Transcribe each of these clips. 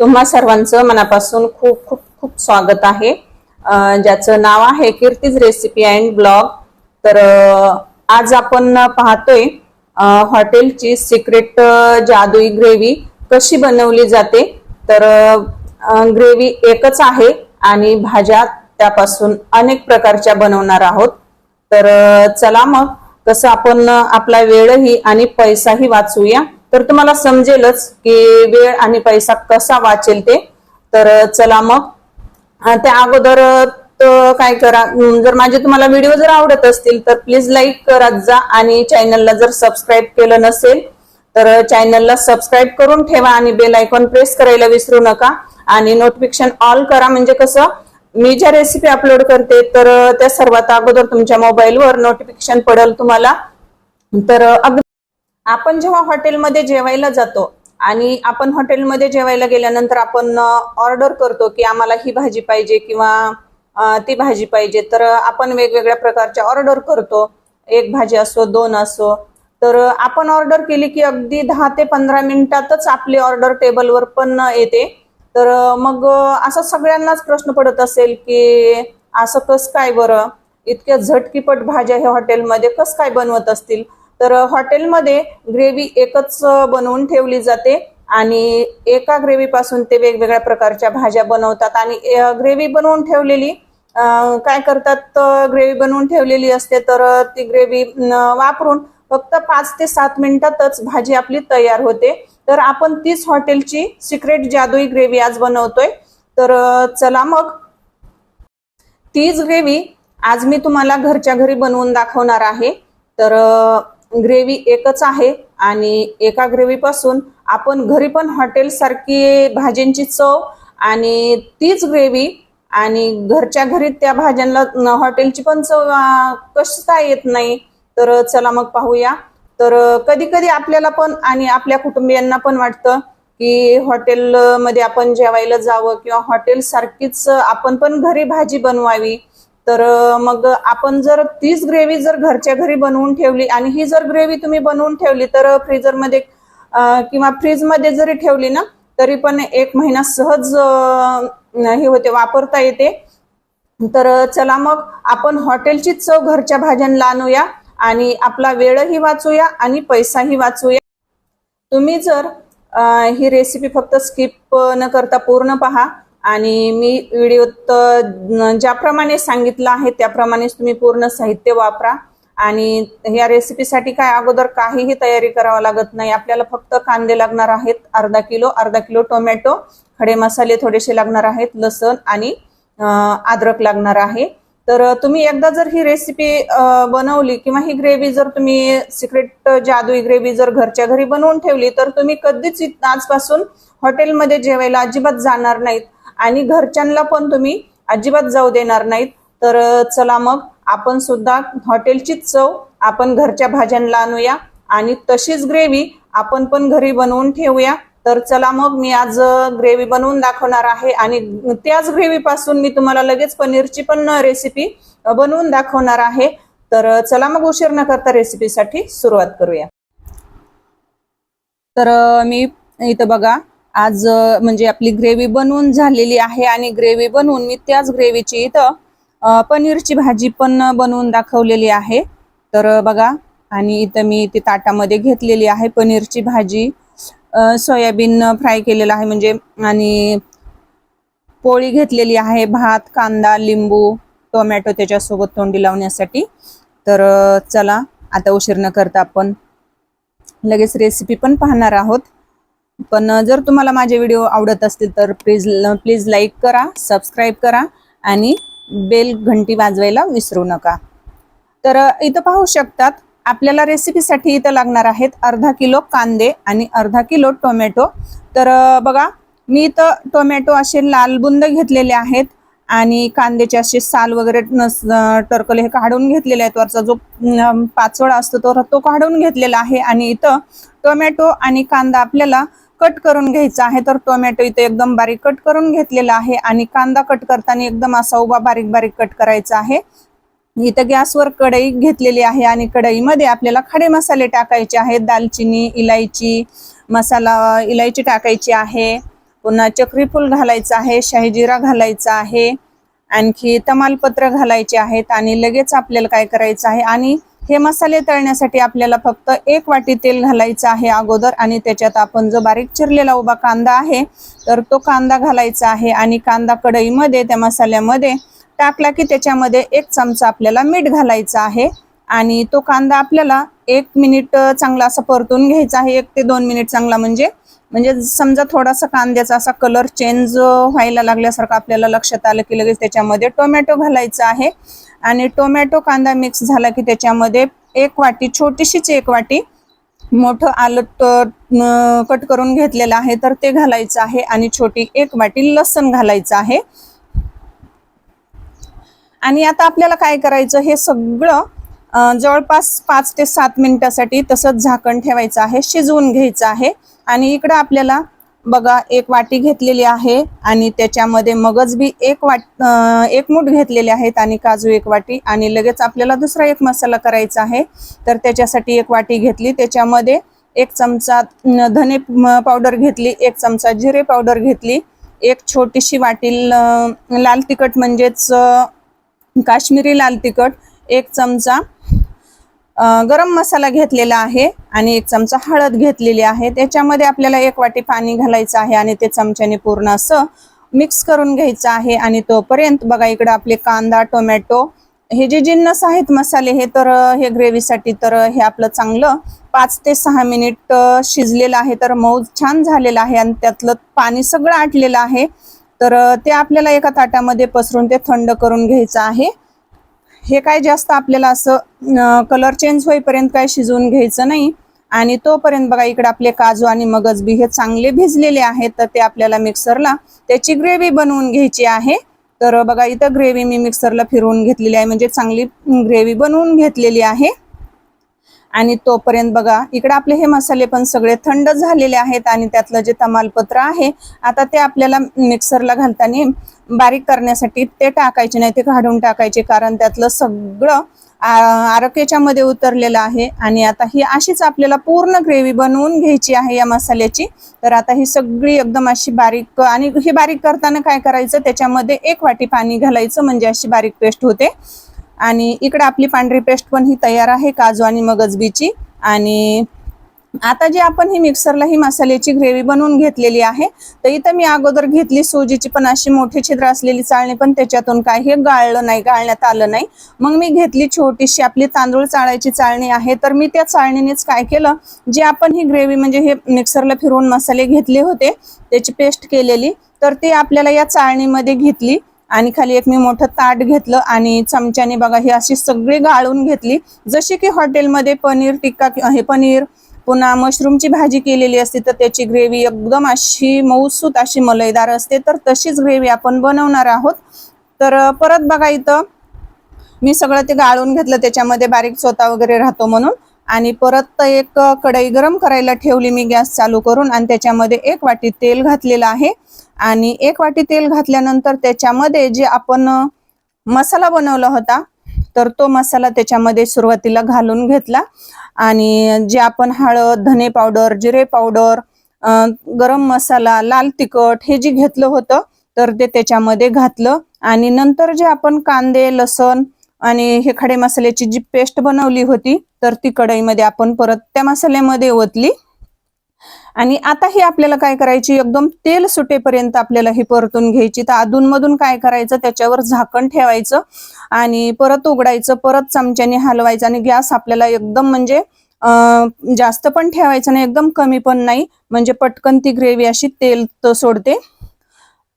तुम्हा सर्वांचं मनापासून खूप खूप खूप स्वागत आहे. ज्याचं नाव आहे कीर्तीज रेसिपी अँड ब्लॉग तर आज आपण पाहतोय हॉटेलची सिक्रेट जादुई ग्रेव्ही कशी बनवली जाते. तर ग्रेव्ही एकच आहे आणि भाज्या त्यापासून अनेक प्रकारच्या बनवणार आहोत. तर चला मग कसं आपण आपला वेळही आणि पैसाही वाचूया तर तुम्हाला समजेलच की वेळ आणि पैसा कसा वाचेल ते. तर चला मग. त्या अगोदर काय करा जर माझे तुम्हाला व्हिडिओ जर आवडत असतील तर प्लीज लाईक करत जा आणि चॅनलला जर सबस्क्राईब केलं नसेल तर चॅनलला सबस्क्राईब करून ठेवा आणि बेल आयकॉन प्रेस करायला विसरू नका. आणि नोटिफिकेशन ऑल करा म्हणजे कसं मी ज्या रेसिपी अपलोड करते तर त्या सर्वात अगोदर तुमच्या मोबाईलवर नोटिफिकेशन पडेल तुम्हाला. तर अगदी आपण जेव्हा हॉटेलमध्ये जेवायला जातो आणि आपण हॉटेलमध्ये जेवायला गेल्यानंतर आपण ऑर्डर करतो की आम्हाला ही भाजी पाहिजे किंवा ती भाजी पाहिजे तर आपण वेगवेगळ्या प्रकारच्या ऑर्डर करतो. एक भाजी असो दोन असो. तर आपण ऑर्डर केली की अगदी दहा ते पंधरा मिनिटातच आपली ऑर्डर टेबलवर पण येते. तर मग असा सगळ्यांनाच प्रश्न पडत असेल की असं कसं काय बरं? इतक्या झटकीपट भाज्या हे हॉटेलमध्ये कसं काय बनवत असतील? तर हॉटेलमध्ये ग्रेव्ही एकच बनवून ठेवली जाते आणि एका ग्रेव्ही पासून ते वेगवेगळ्या प्रकारच्या भाज्या बनवतात आणि ग्रेव्ही बनवून ठेवलेली काय करतात ग्रेव्ही बनवून ठेवलेली असते तर ती ग्रेव्ही वापरून फक्त पाच ते सात मिनिटातच भाजी आपली तयार होते. तर आपण तीच हॉटेलची सिक्रेट जादुई ग्रेव्ही आज बनवतोय. तर चला मग. तीच ग्रेव्ही आज मी तुम्हाला घरच्या घरी बनवून दाखवणार आहे. तर ग्रेव्ही एकच आहे आणि एका ग्रेव्हीपासून आपण घरी पण हॉटेलसारखी भाज्यांची चव आणि तीच ग्रेव्ही आणि घरच्या घरी त्या भाज्यांना हॉटेलची पण चव कशी कसं काय येत नाही. तर चला मग पाहूया. तर कधी कधी आपल्याला पण आणि आपल्या कुटुंबियांना पण वाटतं की हॉटेलमध्ये आपण जेवायला जावं किंवा हॉटेलसारखीच आपण पण घरी भाजी बनवावी. तर मग आपण जर तीच ग्रेव्ही जर घरच्या घरी बनवून ठेवली आणि ही जर ग्रेव्ही तुम्ही बनवून ठेवली तर फ्रीजरमध्ये किंवा फ्रीजमध्ये जरी ठेवली ना तरी पण एक महिना सहज हे होते वापरता येते. तर चला मग आपण हॉटेलची चव घरच्या भाज्यांना आणूया आणि आपला वेळही वाचूया आणि पैसाही वाचूया. तुम्ही जर ही रेसिपी फक्त स्किप न करता पूर्ण पहा. आणि मी व्हिडिओत ज्याप्रमाणे सांगितलं आहे त्याप्रमाणेच तुम्ही पूर्ण साहित्य वापरा. आणि या रेसिपीसाठी काय अगोदर काहीही तयारी करावं लागत नाही. आपल्याला फक्त कांदे लागणार आहेत अर्धा किलो अर्धा किलो टोमॅटो खडे मसाले थोडेसे लागणार आहेत लसण आणि अद्रक लागणार आहे. तर तुम्ही एकदा जर ही रेसिपी बनवली किंवा ही ग्रेव्ही जर तुम्ही सिक्रेट जादुई ग्रेव्ही जर घरच्या घरी बनवून ठेवली तर तुम्ही कधीच आजपासून हॉटेलमध्ये जेवायला अजिबात जाणार नाहीत. आणि घरच्यांना पण तुम्ही अजिबात जाऊ देणार नाहीत. तर चला मग आपण सुद्धा हॉटेलची चव आपण घरच्या भाज्यांना आणूया आणि तशीच ग्रेव्ही आपण पण घरी बनवून ठेवूया. तर चला मग मी आज ग्रेव्ही बनवून दाखवणार आहे आणि त्याच ग्रेव्ही पासून मी तुम्हाला लगेच पनीरची पण रेसिपी बनवून दाखवणार आहे. तर चला मग उशीर न करता रेसिपीसाठी सुरुवात करूया. तर मी इथं बघा आज म्हणजे आपली ग्रेव्ही बनवून झालेली आहे आणि ग्रेव्ही बनवून मी त्याच ग्रेव्हीची इथं पनीरची भाजी पण बनवून दाखवलेली आहे. तर बघा आणि इथं मी ती ताटामध्ये घेतलेली आहे पनीरची भाजी. सोयाबीन फ्राय केलेलं आहे म्हणजे आणि पोळी घेतलेली आहे भात कांदा लिंबू टोमॅटो त्याच्यासोबत तोंडी लावण्यासाठी. तर चला आता उशीर न करता आपण लगेच रेसिपी पण पाहणार आहोत. पण जर तुम्हाला माझे व्हिडिओ आवडत असतील तर प्लीज प्लीज लाईक करा सबस्क्राईब करा आणि बेल घंटी वाजवायला विसरू नका. तर इथं पाहू शकतात आपल्याला रेसिपीसाठी इथं लागणार आहेत अर्धा किलो कांदे आणि अर्धा किलो टोमॅटो. तर बघा मी इथं टोमॅटो असे लाल बुंद घेतलेले आहेत आणि कांद्याचे असे साल वगैरे नस टरकले हे काढून घेतलेले आहेत. वरचा जो पाचोळा असतो तो तो काढून घेतलेला आहे आणि इथं टोमॅटो आणि कांदा आपल्याला कट करून घ्यायचा आहे तर टोमॅटो इथे एकदम बारीक कट करून घेतलेला आहे आणि कांदा कट करताना एकदम असा उभा बारीक बारीक कट करायचा आहे. इथं गॅसवर कढई घेतलेली आहे आणि कढईमध्ये आपल्याला खडे मसाले टाकायचे आहेत दालचिनी इलायची मसाला इलायची टाकायची आहे पुन्हा चक्रीफूल घालायचं आहे शाहीजिरा घालायचा आहे आणखी तमालपत्र घालायचे आहेत आणि लगेच आपल्याला काय करायचं आहे आणि हे मसाले तळण्यासाठी आपल्याला फक्त एक वाटी तेल घालायचं आहे अगोदर आणि त्याच्यात आपण जो बारीक चिरलेला उभा कांदा आहे तर तो कांदा घालायचा आहे आणि कांदा कढईमध्ये त्या मसाल्यामध्ये टाकला की त्याच्यामध्ये एक चमचा आपल्याला मीठ घालायचं आहे आणि तो कांदा आपल्याला एक मिनिट चांगला असा परतून घ्यायचा आहे एक ते दोन मिनिट चांगला म्हणजे म्हणजे समजा थोडासा कांद्याचा असा कलर चेंज व्हायला लागल्यासारखं आपल्याला लक्षात आलं की लगेच त्याच्यामध्ये टोमॅटो घालायचा आहे आणि टोमॅटो कांदा मिक्स झाला की त्याच्यामध्ये एक वाटी छोटीशीच एक वाटी मोठं आलं कट करून घेतलेलं आहे. तर ते घालायचं आहे आणि छोटी एक वाटी लसण घालायचं आहे. आणि आता आपल्याला काय करायचं हे सगळं जवळपास पाच ते सात मिनिटासाठी तसंच झाकण ठेवायचं आहे शिजवून घ्यायचं आहे. आणि इकडं आपल्याला बघा एक वाटी घेतलेली आहे आणि त्याच्यामध्ये मगज बी एक वाट एक मूठ घेतलेले आहेत आणि काजू एक वाटी आणि लगेच आपल्याला दुसरा एक मसाला करायचा आहे. तर त्याच्यासाठी एक वाटी घेतली. त्याच्यामध्ये एक चमचा धने पावडर घेतली एक चमचा जिरे पावडर घेतली एक छोटीशी वाटी लाल तिखट म्हणजेच काश्मीरी लाल तिखट एक चमचा गरम मसाला घेतलेला आहे आणि एक चमचा हळद घेतलेली आहे. त्याच्यामध्ये आपल्याला एक वाटी पाणी घालायचं आहे आणि ते चमच्याने पूर्ण असं मिक्स करून घ्यायचं आहे. आणि तोपर्यंत बघा इकडं आपले कांदा टोमॅटो हे जे जिन्नस आहेत मसाले हे तर हे ग्रेव्हीसाठी तर हे आपलं चांगलं पाच ते सहा मिनिट शिजलेलं आहे. तर मऊ छान झालेलं आहे आणि त्यातलं पाणी सगळं आटलेलं आहे. तर ते आपल्याला एका ताटामध्ये पसरून ते थंड करून घ्यायचं आहे. हे काय जास्त आपल्याला असं कलर चेंज होईपर्यंत काय शिजवून घ्यायचं नाही. आणि तोपर्यंत बघा इकडे आपले काजू आणि मगज बी हे चांगले भिजलेले आहेत तर ते आपल्याला मिक्सरला त्याची ग्रेव्ही बनवून घ्यायची आहे. तर बघा इथं ग्रेव्ही मी मिक्सरला फिरवून घेतलेली आहे म्हणजे चांगली ग्रेव्ही बनवून घेतलेली आहे. आणि तोपर्यंत बघा इकडे आपले हे मसाले पण सगळे थंड झालेले आहेत आणि त्यातलं जे तमालपत्र आहे आता ते आपल्याला मिक्सरला घालताना बारीक करण्यासाठी ते टाकायचे नाही ते काढून टाकायचे कारण त्यातलं सगळं आ- उतरलेलं आहे. आणि आता ही अशीच आपल्याला पूर्ण ग्रेव्ही बनवून घ्यायची आहे या मसाल्याची. तर आता ही सगळी एकदम अशी बारीक आणि हे बारीक करताना काय करायचं त्याच्यामध्ये एक वाटी पाणी घालायचं म्हणजे अशी बारीक पेस्ट होते. आणि इकडे आपली पांढरी पेस्ट पण ही तयार आहे काजू आणि मगजबीची आणि आता जी आपण ही मिक्सरला ही मसाल्याची ग्रेव्ही बनवून घेतलेली आहे तर इथं मी अगोदर घेतली सोजीची पण अशी मोठी छिद्र असलेली चाळणी पण त्याच्यातून काय हे गाळलं नाही गाळण्यात आलं नाही. मग मी घेतली छोटीशी आपली तांदूळ चाळायची चाळणी आहे तर मी त्या चाळणीनेच काय केलं जे आपण ही ग्रेव्ही म्हणजे हे मिक्सरला फिरवून मसाले घेतले होते त्याची पेस्ट केलेली तर ती आपल्याला या चाळणीमध्ये घेतली. आणि खाली एक मी मोठं ताट घेतलं आणि चमच्याने बघा ही अशी सगळी गाळून घेतली. जशी की हॉटेलमध्ये पनीर टिक्का हे पनीर पुन्हा मशरूमची भाजी केलेली असते तर त्याची ग्रेव्ही एकदम अशी मऊसूत अशी मलईदार असते. तर तशीच ग्रेव्ही आपण बनवणार आहोत. तर परत बघा इथं मी सगळं ते गाळून घेतलं. त्याच्यामध्ये बारीक चोता वगैरे राहतो म्हणून. आणि परत एक कढई गरम करायला ठेवली मी गॅस चालू करून आणि त्याच्यामध्ये एक वाटी तेल घातलेलं आहे. आणि एक वाटी तेल घातल्यानंतर त्याच्यामध्ये जे आपण मसाला बनवला होता तर तो मसाला त्याच्यामध्ये सुरुवातीला घालून घेतला. आणि जे आपण हळद धने पावडर जिरे पावडर गरम मसाला लाल तिखट हे जे घेतलं होतं तर ते त्याच्यामध्ये घातलं. आणि नंतर जे आपण कांदे लसण आणि हे खडे मसाल्याची जी पेस्ट बनवली होती तर ती कढईमध्ये आपण परत त्या मसाल्यामध्ये ओतली. आणि आता ही आपल्याला काय करायची? एकदम तेल सुटेपर्यंत आपल्याला ही परतून घ्यायची. तर अधूनमधून काय करायचं? त्याच्यावर झाकण ठेवायचं आणि परत उघडायचं परत चमच्याने हलवायचं आणि गॅस आपल्याला एकदम म्हणजे जास्त पण ठेवायचं नाही एकदम कमी पण नाही. म्हणजे पटकन ती ग्रेव्ही अशी तेल तर सोडते.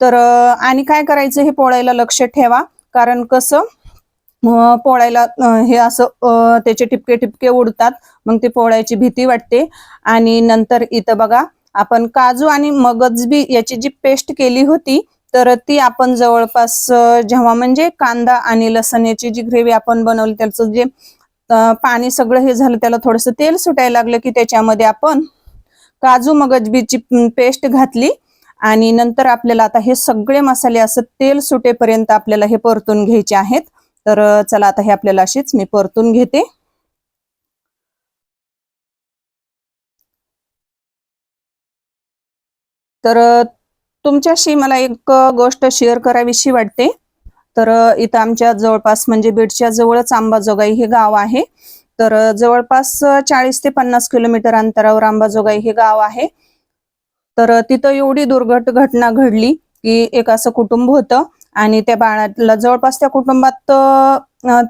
तर आणि काय करायचं हे पोळायला लक्ष ठेवा. कारण कसं पोळायला हे असं त्याचे ठिपके ठिपके उडतात. मग ते पोळायची भीती वाटते. आणि नंतर इथं बघा आपण काजू आणि मगजबी याची जी पेस्ट केली होती तर ती आपण जवळपास जेव्हा म्हणजे कांदा आणि लसण याची जी ग्रेव्ही आपण बनवली त्याचं जे पाणी सगळं हे झालं त्याला थोडंसं तेल सुटायला लागलं की त्याच्यामध्ये आपण काजू मगजबीची पेस्ट घातली. आणि नंतर आपल्याला आता हे सगळे मसाले असं तेल सुटेपर्यंत आपल्याला हे परतून घ्यायचे आहेत. तर चला आता हे आपल्याला अशीच मी परतून घेते. तर तुमच्याशी मला एक गोष्ट शेअर करावीशी वाटते. तर इथं आमच्या जवळपास म्हणजे बीडच्या जवळच अंबाजोगाई हे गाव आहे. तर जवळपास चाळीस ते पन्नास किलोमीटर अंतरावर आंबाजोगाई हे गाव आहे. तर तिथं एवढी दुर्घट घटना घडली की एक असं कुटुंब होतं. आणि त्या बाळाला जवळपास त्या कुटुंबात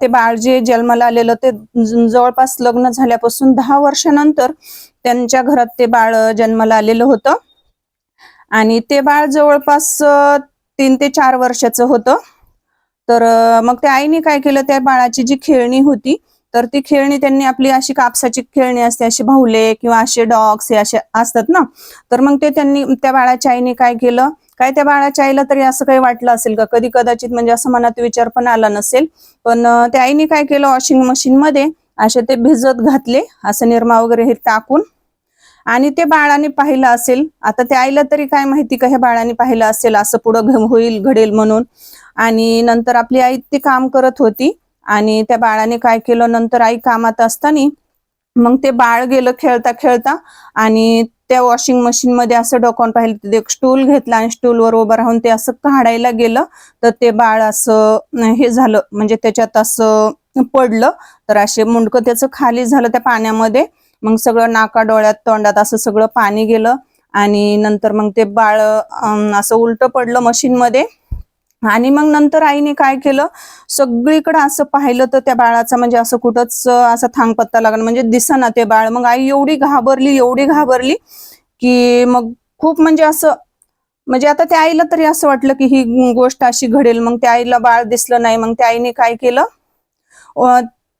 ते बाळ जे जन्माला आलेलं ते जवळपास लग्न झाल्यापासून दहा वर्षानंतर त्यांच्या घरात ते बाळ जन्माला आलेलं होतं. आणि ते बाळ जवळपास तीन ते चार वर्षाचं होतं. तर मग त्या आईने काय केलं त्या बाळाची जी खेळणी होती तर ती खेळणी त्यांनी आपली अशी कापसाची खेळणी असते असे भाऊले किंवा असे डॉग्स हे असे असतात ना. तर मग ते त्यांनी त्या बाळाच्या आईने काय केलं काय त्या बाळाच्या आईला तरी असं काही वाटलं असेल का? कधी कदाचित म्हणजे असं मनात विचार पण आला नसेल. पण त्या आईने काय केलं? वॉशिंग मशीन मध्ये असे ते भिजत घातले असं निरमा वगैरे हे टाकून. आणि ते बाळाने पाहिलं असेल आता त्या आईला तरी काय माहिती का ह्या बाळाने पाहिलं असेल असं पुढं होईल घडेल म्हणून. आणि नंतर आपली आई ती काम करत होती. आणि त्या बाळाने काय केलं? नंतर आई कामात असताना मग ते बाळ गेलं खेळता खेळता आणि त्या वॉशिंग मशीन मध्ये असं डोकावून पाहिलं तिथे एक स्टूल घेतला आणि स्टूलवर उभं राहून ते असं काढायला गेलं तर ते बाळ असं हे झालं म्हणजे त्याच्यात असं पडलं. तर असे मुंडकं त्याचं खाली झालं त्या पाण्यामध्ये. मग सगळं नाका डोळ्यात तोंडात असं सगळं पाणी गेलं. आणि नंतर मग ते बाळ असं उलट पडलं मशीन मध्ये. आणि मग नंतर आईने काय केलं? सगळीकडे असं पाहिलं तर त्या बाळाचा म्हणजे असं कुठंच असा थांग पत्ता लागला म्हणजे दिसना ते बाळ. मग आई एवढी घाबरली एवढी घाबरली की मग खूप म्हणजे असं म्हणजे आता त्या आईला तरी असं वाटलं की ही गोष्ट अशी घडेल. मग त्या आईला बाळ दिसलं नाही. मग त्या आईने काय केलं?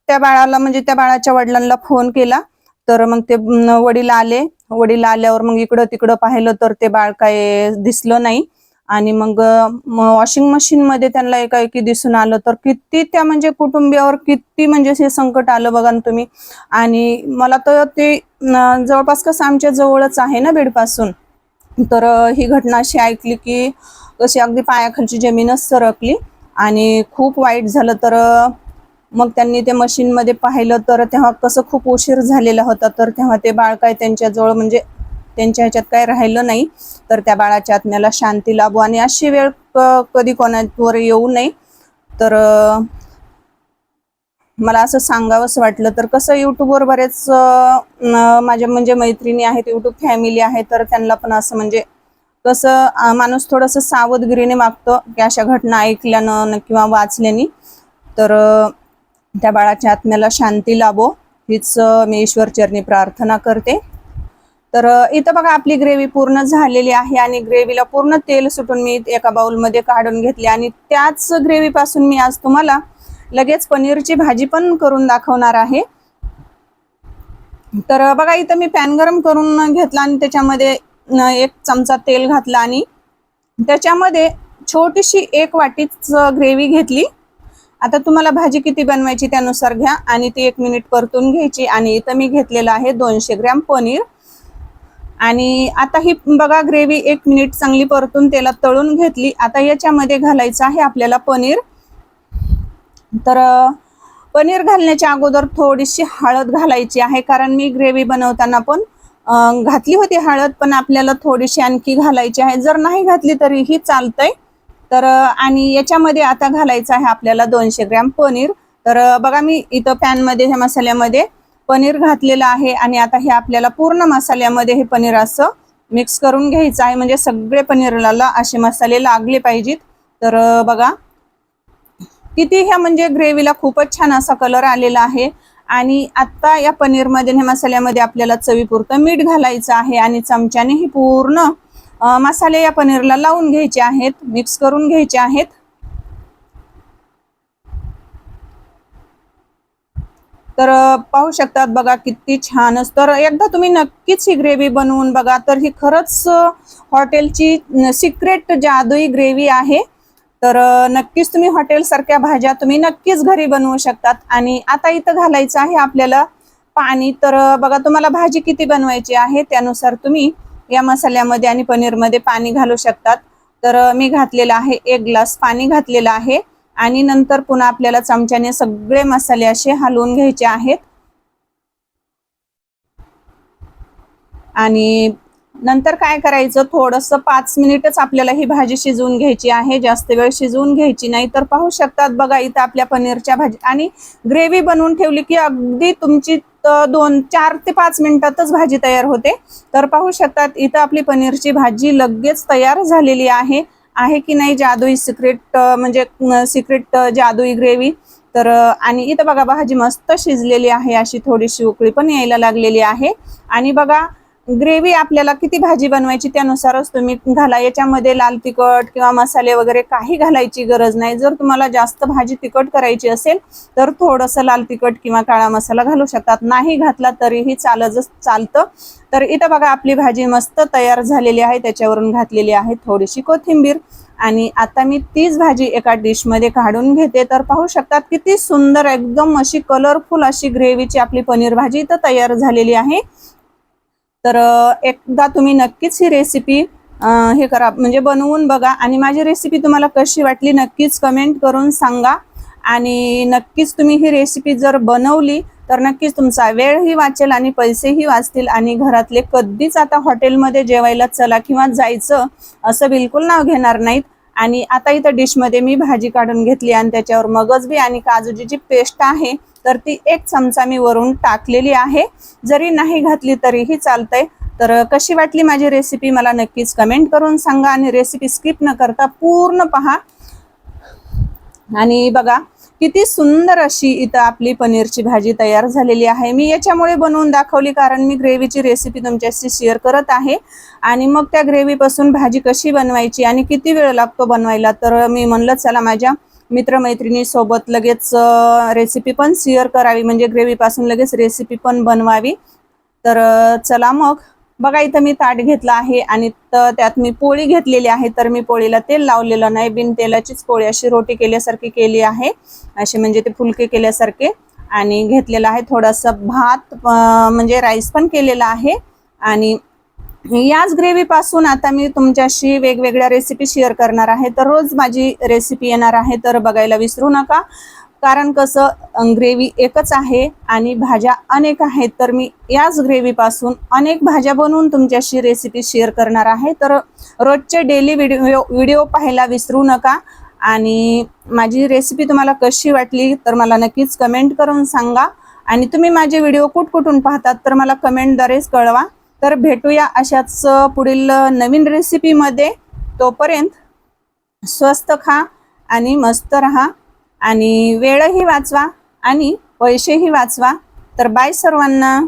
त्या बाळाला म्हणजे त्या बाळाच्या वडिलांना फोन केला. तर मग ते वडील आले. वडील आल्यावर मग इकडं तिकडं पाहिलं तर ते बाळ काय दिसलं नाही. आणि मग वॉशिंग मशीन मध्ये त्यांना एकाएकी दिसून आलं तर किती त्या म्हणजे कुटुंबियावर किती म्हणजे हे संकट आलं बघा ना तुम्ही. आणि मला तर ते जवळपास कसं आमच्या जवळच आहे ना बेडपासून. तर ही घटना अशी ऐकली की कशी अगदी पायाखालची जमीनच सरकली आणि खूप वाईट झालं. तर मग त्यांनी ते मशीनमध्ये पाहिलं तर तेव्हा कसं खूप उशीर झालेला होता. तर तेव्हा ते बाळ काय त्यांच्याजवळ म्हणजे त्यांच्या ह्याच्यात काय राहिलं नाही. तर त्या बाळाच्या आत्म्याला शांती लाभो आणि अशी वेळ कधी कोणावर येऊ नये. तर मला असं सांगावंसं वाटलं. तर कसं युट्यूबवर बरेच माझ्या म्हणजे मैत्रिणी आहेत युट्यूब फॅमिली आहे. तर त्यांना पण असं म्हणजे कसं माणूस थोडंसं सावधगिरीने मागतो की अशा घटना ऐकल्यानं किंवा वाचल्याने. तर त्या बाळाच्या आत्म्याला शांती लाभो. हीच मी ईश्वर चरणी प्रार्थना करते. तर इथं बघा आपली ग्रेव्ही पूर्ण झालेली आहे आणि ग्रेव्हीला पूर्ण तेल सुटून मी एका बाउलमध्ये काढून घेतली आणि त्याच ग्रेव्ही पासून मी आज तुम्हाला लगेच पनीरची भाजी पण करून दाखवणार आहे. तर बघा इथं मी पॅन गरम करून घेतला आणि त्याच्यामध्ये एक चमचा तेल घातला आणि त्याच्यामध्ये छोटीशी एक वाटीच ग्रेव्ही घेतली. आता तुम्हाला भाजी किती बनवायची त्यानुसार घ्या आणि ती एक मिनिट परतून घ्यायची आणि इथं मी घेतलेलं आहे दोनशे ग्रॅम पनीर. आणि आता ही बघा ग्रेव्ही एक मिनिट चांगली परतून तेलात तळून घेतली. आता याच्यामध्ये घालायचं आहे आपल्याला पनीर. तर पनीर घालण्याच्या अगोदर थोडीशी हळद घालायची आहे कारण मी ग्रेव्ही बनवताना पण घातली होती हळद पण आपल्याला थोडीशी आणखी घालायची आहे. जर नाही घातली तरीही चालतंय. तर आणि याच्यामध्ये आता घालायचं आहे आपल्याला दोनशे ग्रॅम पनीर. तर बघा मी इथं पॅनमध्ये ह्या मसाल्यामध्ये पनीर घातलेलं आहे आणि आता हे आपल्याला पूर्ण मसाल्यामध्ये हे पनीर असं मिक्स करून घ्यायचं आहे. म्हणजे सगळे पनीरला असे मसाले लागले पाहिजेत. तर बघा. किती ह्या म्हणजे ग्रेव्हीला खूपच छान असा कलर आलेला आहे. आणि आता या पनीरमध्ये ह्या मसाल्यामध्ये आपल्याला चवीपुरतं मीठ घालायचं आहे आणि चमच्याने ही पूर्ण मसाले या पनीरला लावून घ्यायचे आहेत मिक्स करून घ्यायचे आहेत. तर पाहू शकतात बघा किती छानच तर एकदा तुम्ही नक्कीच ही ग्रेव्ही बनवून बघा. तर ही खरंच हॉटेलची सिक्रेट जादुई ग्रेव्ही आहे. तर नक्कीच तुम्ही हॉटेलसारख्या भाज्या तुम्ही नक्कीच घरी बनवू शकतात. आणि आता इथं घालायचं आहे आपल्याला पाणी. तर बघा तुम्हाला भाजी किती बनवायची आहे त्यानुसार तुम्ही या मसाल्यामध्ये आणि पनीरमध्ये पाणी घालू शकतात. तर मी घातलेलं आहे एक ग्लास पाणी घातलेलं आहे. आणि नंतर पुन्हा आपल्याला चमच्याने सगळे मसाले असे हलवून घ्यायचे आहेत. आणि नंतर काय करायचं? थोडंसं पाच मिनिटच आपल्याला ही भाजी शिजवून घ्यायची आहे. जास्त वेळ शिजवून घ्यायची नाही तर पाहू शकतात बघा इथं आपल्या पनीरच्या भाजी आणि ग्रेव्ही बनवून ठेवली की अगदी तुमची दोन चार ते पाच मिनिटातच भाजी तयार होते. तर पाहू शकतात इथं आपली पनीरची भाजी लगेच तयार झालेली आहे. आहे की नाही जादुई सिक्रेट म्हणजे सिक्रेट जादुई ग्रेव्ही तर आणि इथं बघा भाजी मस्त शिजलेली आहे अशी थोडीशी उकळी पण यायला लागलेली आहे. आणि बघा ग्रेव्ही आपल्याला किती भाजी बनवायची त्यानुसारच तुम्ही घाला याच्यामध्ये लाल तिखट किंवा मसाले वगैरे काही घालायची गरज नाही. जर तुम्हाला जास्त भाजी तिखट करायची असेल तर थोडंसं लाल तिखट किंवा काळा मसाला घालू शकतात. नाही घातला तरीही चालतच चालतं. तर इथं बघा आपली भाजी मस्त तयार झालेली आहे. त्याच्यावरून घातलेली आहे थोडीशी कोथिंबीर. आणि आता मी तीच भाजी एका डिशमध्ये काढून घेते. तर पाहू शकतात किती सुंदर एकदम अशी कलरफुल अशी ग्रेव्हीची आपली पनीर भाजी इथं तयार झालेली आहे. तर एकदा तुम्ही नक्कीच ही रेसिपी हे करा. म्हणजे बनवून बघा आणि माझी रेसिपी तुम्हाला कशी वाटली नक्कीच कमेंट करून सांगा. आणि नक्कीच तुम्ही ही रेसिपी जर बनवली तर नक्कीच तुमचा वेळही वाचेल आणि पैसेही वाचतील आणि घरातले कधीच आता हॉटेलमध्ये जेवायला चला किंवा जायचं असं बिलकुल नाव घेणार नाहीत. आणि आता इथं डिशमध्ये मी भाजी काढून घेतली आणि त्याच्यावर मगजबी आणि काजूची जी पेस्ट आहे तर ती एक चमचा मी वरून टाकलेली आहे. जरी नाही घातली तरीही चालतंय. तर कशी वाटली माझी रेसिपी मला नक्कीच कमेंट करून सांगा आणि रेसिपी स्किप न करता पूर्ण पहा. आणि बघा किती सुंदर अशी इथं आपली पनीरची भाजी तयार झालेली आहे. मी याच्यामुळे बनवून दाखवली कारण मी ग्रेव्हीची रेसिपी तुमच्याशी शेअर करत आहे. आणि मग त्या ग्रेव्हीपासून भाजी कशी बनवायची आणि किती वेळ लागतो बनवायला तर मी म्हणलं चला माझ्या मित्रमैत्रिणीसोबत लगेच रेसिपी पण शेअर करावी. म्हणजे ग्रेव्हीपासून लगेच रेसिपी पण बनवावी. तर चला मग. बघा इथं मी ताट घेतलं आहे आणि त्यात मी पोळी घेतलेली आहे. तर मी पोळीला तेल लावलेलं नाही. बिन तेलाचीच पोळी अशी रोटी केल्यासारखी केली आहे. असे म्हणजे ते फुलके केल्यासारखे. आणि घेतलेलं आहे थोडंसं भात म्हणजे राईस पण केलेला आहे. आणि याच ग्रेव्हीपासून आता मी तुमच्याशी वेगवेगळ्या रेसिपी शेअर करणार आहे. तर रोज माझी रेसिपी येणार आहे. तर बघायला विसरू नका. कारण कसं ग्रेव्ही एकच आहे आणि भाज्या अनेक आहेत तर मी याच ग्रेव्हीपासून अनेक भाज्या बनवून तुमच्याशी रेसिपी शेअर करणार आहे. तर रोजचे डेली व्हिडिओ व्हिडिओ पाहायला विसरू नका आणि माझी रेसिपी तुम्हाला कशी वाटली तर मला नक्कीच कमेंट करून सांगा. आणि तुम्ही माझे व्हिडिओ कुठकुठून पाहतात तर मला कमेंटद्वारेच कळवा. तर भेटूया अशाच पुढील नवीन रेसिपीमध्ये तोपर्यंत स्वस्त खा आणि मस्त रहा. आणि वेळही वाचवा आणि पैसेही वाचवा. तर बाय सर्वांना.